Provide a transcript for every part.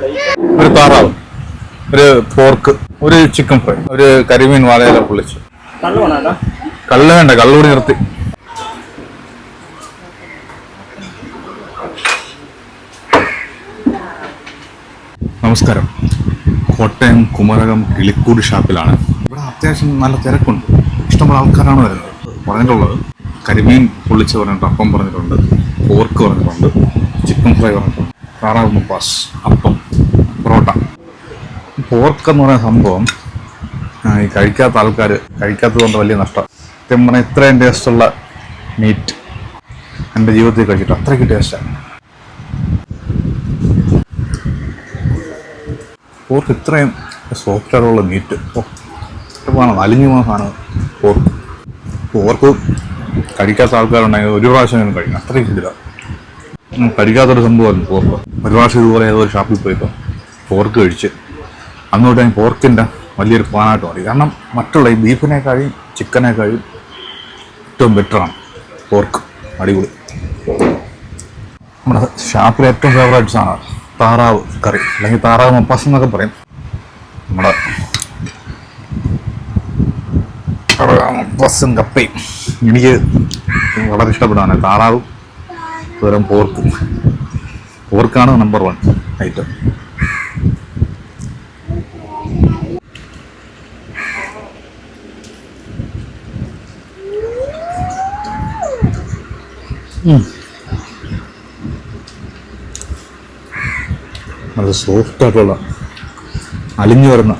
ഒരു താറാവ് ഒരു പോർക്ക് ഒരു ചിക്കൻ ഫ്രൈ ഒരു കരിമീൻ വാഴയില പൊള്ളിച്ച്. കള്ളു വേണോ കള്ള് വേണ്ട കള്ളുകൂടി നിർത്തി. നമസ്കാരം. കോട്ടയം കുമരകം കിളിക്കൂട് ഷാപ്പിലാണ്. ഇവിടെ അത്യാവശ്യം നല്ല തിരക്കുണ്ട്. ഇഷ്ടമുള്ള ആൾക്കാരാണ് വരുന്നത്. പറഞ്ഞിട്ടുള്ളത് കരിമീൻ പൊള്ളിച്ച് പറഞ്ഞിട്ടുണ്ട് അപ്പം പറഞ്ഞിട്ടുണ്ട് പോർക്ക് പറഞ്ഞിട്ടുണ്ട് ചിക്കൻ ഫ്രൈ പറഞ്ഞിട്ടുണ്ട്. താറാവ് മുപ്പാസ് അപ്പം പോർക്ക് എന്ന് പറയുന്ന സംഭവം ഈ കഴിക്കാത്ത ആൾക്കാർ കഴിക്കാത്തത് കൊണ്ട് വലിയ നഷ്ടം. സത്യം പറഞ്ഞാൽ ഇത്രയും ടേസ്റ്റുള്ള മീറ്റ് എന്റെ ജീവിതത്തിൽ കഴിച്ചിട്ട് അത്രയ്ക്ക് ടേസ്റ്റാണ് പോർക്ക് ഇത്രയും സോഫ്റ്റായിട്ടുള്ള മീറ്റ് ഇഷ്ടമാണ് അലിഞ്ഞു പോകുന്ന സാധനം പോർക്ക്. പോർക്ക് കഴിക്കാത്ത ആൾക്കാരുണ്ടെങ്കിൽ ഒരു പ്രാവശ്യം ഞാൻ കഴിക്കണം. അത്രയും ഇതില്ല കഴിക്കാത്തൊരു സംഭവമായിരുന്നു പോർക്ക്. ഒരു പ്രാവശ്യം ഇതുപോലെ ഏതോ ഒരു ഷാപ്പിൽ പോയപ്പോൾ പോർക്ക് കഴിച്ച് അന്നോട്ട് ഞാൻ പോർക്കിന്റെ വലിയൊരു ഫാനായിട്ട് മാറി. കാരണം മറ്റുള്ള ഈ ബീഫിനേക്കാളും ചിക്കനേക്കാളും ഏറ്റവും ബെറ്ററാണ് പോർക്ക്. അടിപൊളി. നമ്മുടെ ഷാപ്പിലെ ഏറ്റവും ഫേവറേറ്റ് സാധനം താറാവ് കറി അല്ലെങ്കിൽ താറാവ് മപ്പാസ് എന്നൊക്കെ പറയും. നമ്മുടെ മപ്പാസും കപ്പയും. എനിക്ക് വളരെ ഇഷ്ടപ്പെടാണ് താറാവും പോർക്കും. പോർക്കാണ് നമ്പർ വൺ ഐറ്റം നല്ല സോഫ്റ്റ് ആയിട്ടുള്ള അലിഞ്ഞു വരുന്ന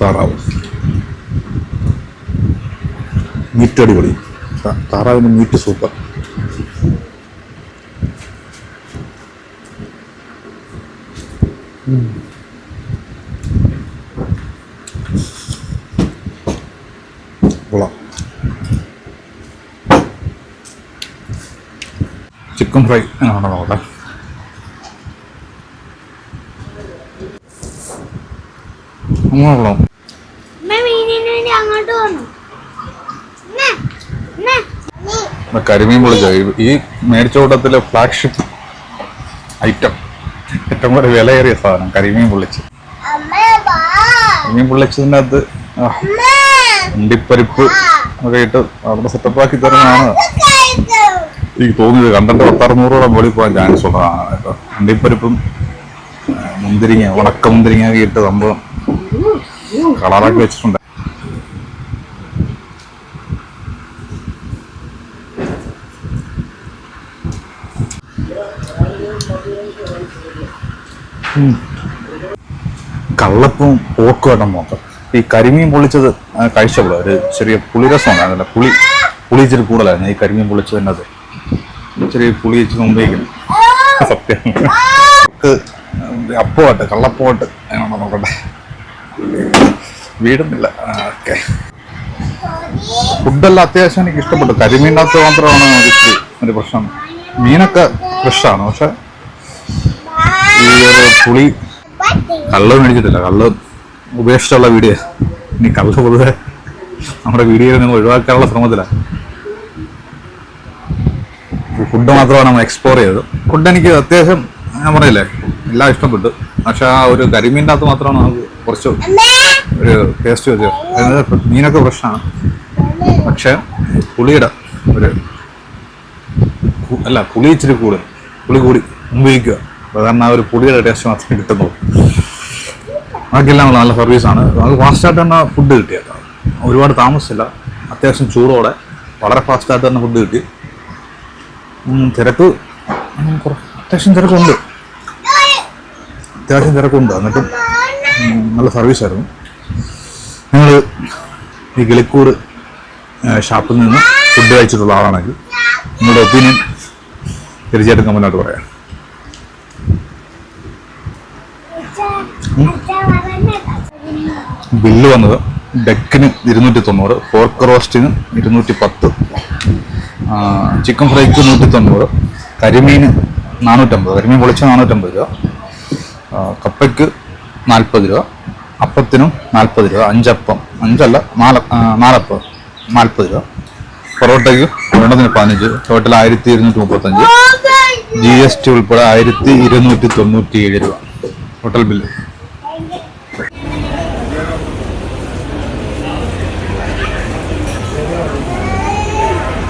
താറാവ്. മീറ്റ് അടിപൊളി. താറാവിന്റെ മീറ്റ് സൂപ്പർ കൊള്ളാം ചിക്കൻ ഫ്രൈ എങ്ങനെയാണോ നോക്കട്ടെ അങ്ങോട്ട് കരിമീൻ പൊളിച്ച ഈ മേടിച്ചോട്ടത്തിലെ ഫ്ലാഗ്ഷിപ്പ് ഐറ്റം ഏറ്റവും കൂടെ വിലയേറിയ സാധനം കരിമീൻ പൊള്ളിച്ച് കരിമീൻ പൊള്ളിച്ചതിന്റെ അത് അണ്ടിപ്പരിപ്പ് ഒക്കെ ഇട്ട് അവിടെ സെറ്റപ്പ് ആക്കി തരുന്നതാണ്. എനിക്ക് തോന്നിയത് കണ്ടന്റ് പത്തറുന്നൂറോടെ മുകളിൽ പോകാൻ ചാൻസ് ഉള്ളതാണ് കേട്ടോ. അണ്ടിപ്പരിപ്പും മുന്തിരിങ്ങ ഉണക്ക മുന്തിരിങ്ങ ഒക്കെ ഇട്ട് സംഭവം കളറാക്കി വെച്ചിട്ടുണ്ട്. കള്ളപ്പും പോക്കും ഇടം നോക്കാം. ഈ കരിമീൻ പൊളിച്ചത് കഴിച്ചപ്പോഴും ഒരു ചെറിയ പുളിരസം ഉണ്ടായിരുന്നില്ല പുളി പുളി ഇച്ചിരി കൂടുതലായിരുന്നു ഈ കരിമീൻ പൊള്ളിച്ചതിന്റെ ചെറിയ പുളി വെച്ച് നോമ്പേക്കും സത്യം. അപ്പോട്ട് അപ്പമായിട്ട് കള്ളപ്പമായിട്ട് എങ്ങനെയാണോ നോക്കട്ടെ. വീടുന്നില്ല. ഓക്കെ. ഫുഡെല്ലാം അത്യാവശ്യം എനിക്ക് ഇഷ്ടപ്പെട്ടു. കരിമീനകത്ത് മാത്രമാണ് ഇച്ചിരി ഒരു പ്രശ്നം. മീനൊക്കെ ഫ്രഷാണ് പക്ഷെ ഈ ഒരു പുളി കള്ള് മേടിച്ചിട്ടില്ല. കള്ള് ഉപേക്ഷിച്ചുള്ള വീഡിയോ. ഇനി കള്ള് പൊതുവെ നമ്മുടെ വീഡിയോയിൽ നിന്ന് ഒഴിവാക്കാനുള്ള ശ്രമത്തിലാണ് ഫുഡ് മാത്രമാണ് നമ്മൾ എക്സ്പ്ലോർ ചെയ്തത്. ഫുഡ് എനിക്ക് അത്യാവശ്യം ഞാൻ പറയില്ലേ എല്ലാം ഇഷ്ടപ്പെട്ടു. പക്ഷെ ആ ഒരു കരിമീന്റെ അകത്ത് മാത്രമാണ് നമുക്ക് കുറച്ച് ഒരു ടേസ്റ്റ് വെച്ചത് മീനൊക്കെ പ്രശ്നമാണ് പക്ഷെ പുളിയുടെ ഒരു അല്ല പുളി ഇച്ചിരി കൂടുതൽ. പുളി കൂടി ഉപയോഗിക്കുക. കാരണം ആ ഒരു പുളിയുടെ ടേസ്റ്റ് മാത്രമേ കിട്ടുന്നുള്ളൂ. ബാക്കിയെല്ലാം നല്ല സർവീസാണ് നമുക്ക് ഫാസ്റ്റായിട്ട് തന്നെ ഫുഡ് കിട്ടിയത് ഒരുപാട് താമസിച്ചില്ല. അത്യാവശ്യം ചൂടോടെ വളരെ ഫാസ്റ്റായിട്ട് തന്നെ ഫുഡ് കിട്ടി. തിരക്ക്. അത്യാവശ്യം തിരക്കുണ്ട്. അത്യാവശ്യം തിരക്കുണ്ട്. എന്നിട്ടും നല്ല സർവീസായിരുന്നു ഞങ്ങൾ ഈ കിളിക്കൂട് ഷാപ്പിൽ നിന്ന് ഫുഡ് കഴിച്ചിട്ടുള്ള ആളാണെങ്കിൽ നിങ്ങളുടെ ഒപ്പീനിയൻ തീർച്ചയായിട്ടും കമ്പനായിട്ട് പറയാം. ബില്ല് വന്നത് ഡെക്കിന് ഇരുന്നൂറ്റി തൊണ്ണൂറ് പോർക്ക് റോസ്റ്റിന് ഇരുന്നൂറ്റി പത്ത് ചിക്കൻ ഫ്രൈക്ക് നൂറ്റി തൊണ്ണൂറ് കരിമീൻ നാനൂറ്റമ്പത്. കരിമീൻ പൊളിച്ച നാനൂറ്റമ്പത് രൂപ. കപ്പയ്ക്ക് നാൽപ്പത് രൂപ. അപ്പത്തിനും നാൽപ്പത് രൂപ. അഞ്ചപ്പം. അഞ്ചല്ല നാല് നാലപ്പം. നാൽപ്പത് രൂപ. പൊറോട്ടയ്ക്ക് ഒരെണ്ണത്തിന് പതിനഞ്ച്. ടോട്ടൽ ആയിരത്തി ഇരുന്നൂറ്റി മുപ്പത്തഞ്ച് ജി എസ് ടി ഉൾപ്പെടെ ആയിരത്തി ഇരുന്നൂറ്റി തൊണ്ണൂറ്റി ഏഴ് രൂപ. Hotel bill